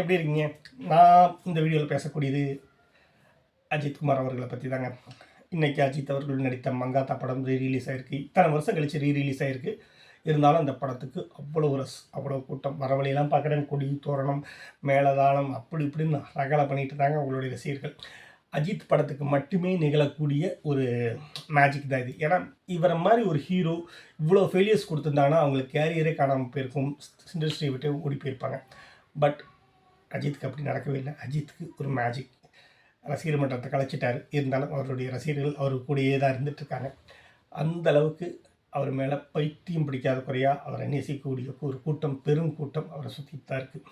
எப்படி இருக்கீங்க? நான் இந்த வீடியோவில் பேசக்கூடியது அஜித் குமார் அவர்களை பற்றி தாங்க இன்றைக்கி அஜித் அவர்கள் நடித்த மங்காத்தா படம் ரீ ரிலீஸ் ஆகிருக்கு இத்தனை வருஷம் கழிச்சு ரீ ரிலீஸ் ஆகிருக்கு இருந்தாலும் அந்த படத்துக்கு அவ்வளோ ரஸ் அவ்வளோ கூட்டம் வரவழியெல்லாம் பார்க்குறேன். கொடி தோரணம் மேலதாளம் அப்படி இப்படின்னு ரகலை பண்ணிட்டு இருந்தாங்க அவங்களுடைய ரசிகர்கள். அஜித் படத்துக்கு மட்டுமே நிகழக்கூடிய ஒரு மேஜிக் தான் இது. ஏன்னா இவரை மாதிரி ஒரு ஹீரோ இவ்வளோ ஃபெயிலியர்ஸ் கொடுத்துருந்தாங்கன்னா அவங்களுக்கு கேரியரே காணாமல் போயிருக்கும். இண்டஸ்ட்ரியை விட்டு ஓடி போயிருப்பாங்க. பட் அஜித்துக்கு அப்படி நடக்கவே இல்லை. அஜித்துக்கு ஒரு மேஜிக் ரசிகர் மன்றத்தை கலைச்சிட்டார். இருந்தாலும் அவருடைய ரசிகர்கள் அவர் கூடயே தான் இருந்துகிட்ருக்காங்க அந்த அளவுக்கு அவர் மேலே பைத்தியம் பிடிக்காத குறையாக அவரை நேசிக்கக்கூடிய ஒரு கூட்டம் பெரும் கூட்டம் அவரை சுற்றி தான் இருக்குது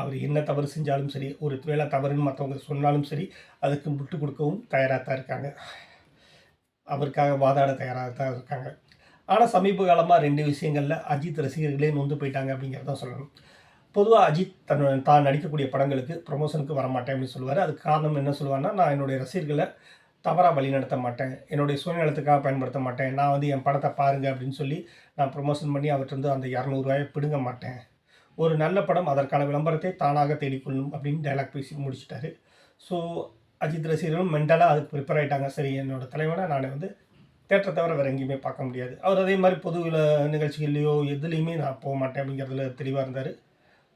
அவர் என்ன தவறு செஞ்சாலும் சரி ஒரு வேலை தவறுன்னு மற்றவங்க சொன்னாலும் சரி அதுக்கு முட்டு கொடுக்கவும் தயாராக தான் இருக்காங்க. அவருக்காக வாதாட தயாராக தான் இருக்காங்க. ஆனால் சமீப காலமாக ரெண்டு விஷயங்களில் அஜித் ரசிகர்களே நொந்து போயிட்டாங்க அப்படிங்கிறத சொல்லணும். பொதுவாக அஜித் தன் தான் நடிக்கக்கூடிய படங்களுக்கு ப்ரொமோஷனுக்கு வரமாட்டேன் அப்படின்னு சொல்லுவார். அதுக்கு காரணம் என்ன சொல்லுவார்னா நான் என்னுடைய ரசிகர்களை தவறாக வழிநடத்த மாட்டேன். என்னுடைய சுயநலத்துக்காக பயன்படுத்த மாட்டேன். நான் வந்து என் படத்தை பாருங்கள் அப்படின்னு சொல்லி நான் ப்ரொமோஷன் பண்ணி அவர்கிட்ட அந்த இரநூறுவாயை பிடுங்க மாட்டேன். ஒரு நல்ல படம் அதற்கான விளம்பரத்தை தானாக தேடிக்கொள்ளும் அப்படின்னு டைலாக் பேசி முடிச்சிட்டாரு. ஸோ அஜித் ரசிகர்களும் மென்டலாக அதுக்கு ப்ரிப்பேர் ஆகிட்டாங்க சரி என்னோட தலைவனை நான் வந்து தேட்டரை தவிர வேறு எங்கேயுமே பார்க்க முடியாது. அவர் அதே மாதிரி பொது நிகழ்ச்சிகள்லையோ எதுலேயுமே நான் போக மாட்டேன் அப்படிங்கிறதுல தெளிவாக இருந்தார்.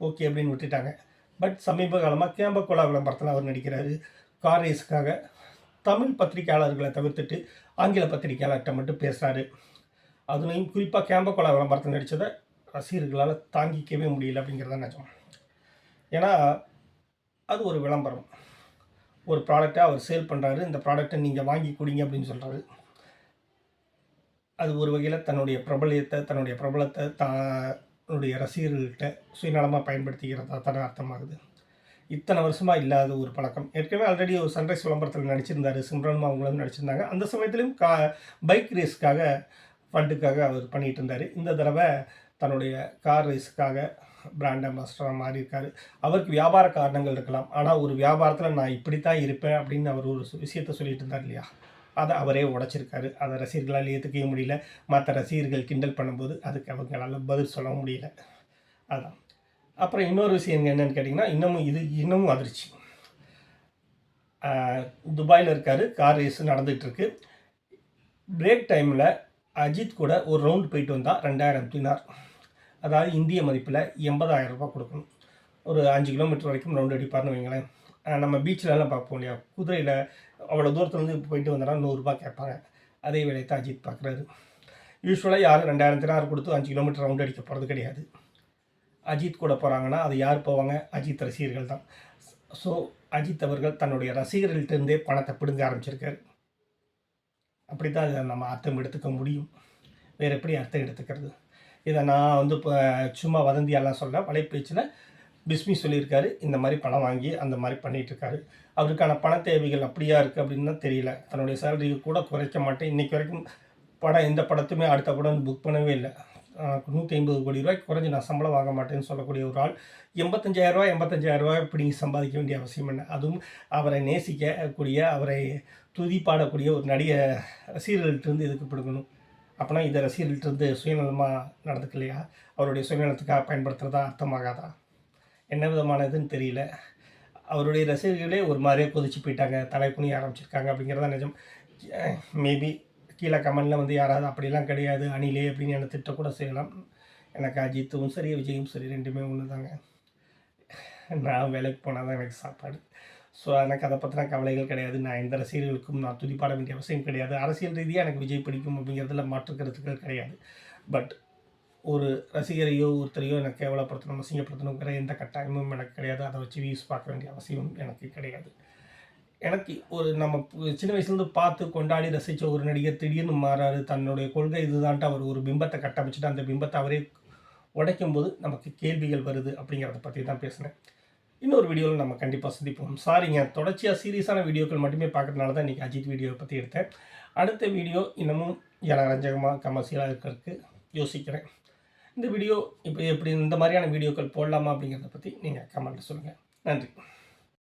ஓகே அப்படின்னு விட்டுட்டாங்க. பட் சமீப காலமாக கேம்பகோலா விளம்பரத்தில் அவர் நடிக்கிறாரு. கார் ரேஸுக்காக தமிழ் பத்திரிகையாளர்களை தவிர்த்துட்டு ஆங்கில பத்திரிகையாளர்கிட்ட மட்டும் பேசுகிறாரு அதுலேயும் குறிப்பாக கேம்பகோலா விளம்பரத்தில் நடித்ததை ரசிகர்களால் தாங்கிக்கவே முடியல அப்படிங்கிறத நிஜம் ஏன்னா அது ஒரு விளம்பரம். ஒரு ப்ராடக்டை அவர் சேல் பண்ணுறாரு இந்த ப்ராடக்டை நீங்கள் வாங்கி கொடுங்க அப்படின்னு சொல்கிறாரு அது ஒரு வகையில் தன்னுடைய பிரபலியத்தை தன்னுடைய பிரபலத்தை அவருடைய ரசிகர்கள்கிட்ட சுயநலமாக பயன்படுத்திக்கிறதா? தானே அர்த்தமாகுது. இத்தனை வருஷமாக இல்லாத ஒரு பழக்கம். ஏற்கனவே ஆல்ரெடி ஒரு சன்ரைஸ் விளம்பரத்தில் நடிச்சிருந்தார். சிம்ரன் அவங்களும் நடிச்சிருந்தாங்க. அந்த சமயத்துலேயும் கா பைக் ரேஸ்க்காக ஃபண்டுக்காக அவர் பண்ணிகிட்டு இருந்தார். இந்த தடவை தன்னுடைய கார் ரேஸுக்காக பிராண்ட் அம்பாஸ்டராக மாறியிருக்காரு. அவருக்கு வியாபார காரணங்கள் இருக்கலாம். ஆனால் ஒரு வியாபாரத்தில் நான் இப்படி தான் இருப்பேன் அப்படின்னு அவர் ஒரு விஷயத்த சொல்லிட்டு இருந்தார் இல்லையா? அதை அவரே உடைச்சிருக்காரு. அதை ரசிகர்களால் ஏற்றுக்கவே முடியல. மற்ற ரசிகர்கள் கிண்டல் பண்ணும்போது அதுக்கு அவங்களால பதில் சொல்ல முடியல. அதான். அப்புறம் இன்னொரு விஷயம் என்னென்னு கேட்டிங்கன்னா இன்னமும் இது இன்னமும் அதிர்ச்சி. துபாயில் இருக்கார். கார் ரேஸ் நடந்துகிட்ருக்கு. பிரேக் டைமில் அஜித் கூட ஒரு ரவுண்ட் போயிட்டு வந்தால் ரெண்டாயிரம் தினார். அதாவது இந்திய மதிப்பில் எண்பதாயிரம் ரூபாய் கொடுக்கணும். ஒரு அஞ்சு கிலோமீட்டர் வரைக்கும் ரவுண்ட் அடிப்பார்னு வைங்களேன். நம்ம பீச்சிலலாம் பார்ப்போம் இல்லையா? குதிரையில் அவ்வளோ தூரத்துலேருந்து போயிட்டு வந்தோன்னா நூறுரூபா கேட்பாங்க. அதே வேலையை தான் அஜித் பார்க்குறாரு. யூஸ்வலாக யாரும் ரெண்டாயிரம் தினார் கொடுத்து அஞ்சு கிலோமீட்டர் ரவுண்ட் அடிக்க போகிறது கிடையாது. அஜித் கூட போகிறாங்கன்னா அது யார் போவாங்க? அஜித் ரசிகர்கள் தான். ஸோ அஜித் அவர்கள் தன்னுடைய ரசிகர்கள்ட்டிருந்தே பணத்தை பிடுங்க ஆரம்பிச்சிருக்காரு. அப்படி தான் இதை நம்ம அர்த்தம் எடுத்துக்க முடியும். வேறு எப்படி அர்த்தம் எடுத்துக்கிறது? இதை நான் வந்து இப்போ சும்மா வதந்தியெல்லாம் சொல்ல வலைப்பேச்சில் பிஸ்மி சொல்லியிருக்காரு இந்த மாதிரி பணம் வாங்கி அந்த மாதிரி பண்ணிகிட்ருக்காரு. அவருக்கான பண தேவைகள் அப்படியா இருக்குது அப்படின்னு தான் தெரியல. தன்னுடைய சேலரியை கூட குறைக்க மாட்டேன். இன்றைக்கி வரைக்கும் படம் எந்த படத்துமே அடுத்த படம் புக் பண்ணவே இல்லை. நூற்றி ஐம்பது கோடி ரூபாய் குறைஞ்சி நான் சம்பளம் வாங்க மாட்டேன்னு சொல்லக்கூடிய ஒரு ஆள். எண்பத்தஞ்சாயிரரூவா எண்பத்தஞ்சாயிரரூவா இப்படி சம்பாதிக்க வேண்டிய அவசியம் என்ன? அதுவும் அவரை நேசிக்கக்கூடிய அவரை துதி பாடக்கூடிய ஒரு நடிக ரசிகர்கள்ட்டிருந்து எதுக்கு பிடுங்கணும்? அப்போனா இதை ரசிகர்கள்ட்டிருந்து சுயநலமாக நடந்துக்கலையா? அவருடைய சுயநலத்துக்காக பயன்படுத்துகிறதா அர்த்தமாகாதா? என்ன விதமானதுன்னு தெரியல. அவருடைய ரசிகர்களே ஒரு மாதிரியே கொதிச்சு போயிட்டாங்க. தலை குனி ஆரம்பிச்சிருக்காங்க அப்படிங்கிறதா நிஜம். மேபி கீழே கமெண்டில் வந்து யாராவது அப்படிலாம் கிடையாது. அணிலே அப்படின்னு என்னை திட்ட கூட செய்யலாம். எனக்கு அஜித்தும் சரி விஜயும் சரி ரெண்டுமே ஒன்று தாங்க நான் வேலைக்கு போனால் தான் எனக்கு சாப்பாடு. ஸோ எனக்கு அதை பற்றின கவலைகள் கிடையாது. நான் எந்த ரசிகர்களுக்கும் நான் துதிப்பாட வேண்டிய அவசியம் கிடையாது. அரசியல் ரீதியாக எனக்கு விஜய் பிடிக்கும் அப்படிங்கிறதுல மாற்று கருத்துக்கள் கிடையாது. பட் ஒரு ரசிகரையோ ஒருத்தரையோ எனக்கு கேவலப்படுத்தணும் அசிங்கப்படுத்தணுங்கிற எந்த கட்டாயமும் எனக்கு கிடையாது. அதை வச்சு வியூஸ் பார்க்க வேண்டிய அவசியம் எனக்கு கிடையாது. எனக்கு ஒரு நம்ம சின்ன வயசுலேருந்து பார்த்து கொண்டாடி ரசித்த ஒரு நடிகர் திடீர்னு மாறாரு. தன்னுடைய கொள்கை இதுதான்ட்டு அவர் ஒரு பிம்பத்தை கட்டமைச்சிட்டு அந்த பிம்பத்தை அவரே உடைக்கும் போது நமக்கு கேள்விகள் வருது அப்படிங்கிறத பற்றி தான் பேசினேன். இன்னொரு வீடியோவில் நம்ம கண்டிப்பாக சந்திப்போம். சாரிங்க தொடர்ச்சியாக சீரியஸான வீடியோக்கள் மட்டுமே பார்க்கறதுனால தான் இன்றைக்கி அஜித் வீடியோவை பற்றி எடுத்தேன். அடுத்த வீடியோ இன்னமும் ரஞ்சகமாக கமர்சியலாக இருக்கிறதுக்கு யோசிக்கிறேன். இந்த வீடியோ இப்போ எப்படி இந்த மாதிரியான வீடியோக்கள் போடலாமா அப்படிங்கிறத பற்றி நீங்கள் கமெண்ட்டில் சொல்லுங்கள் நன்றி.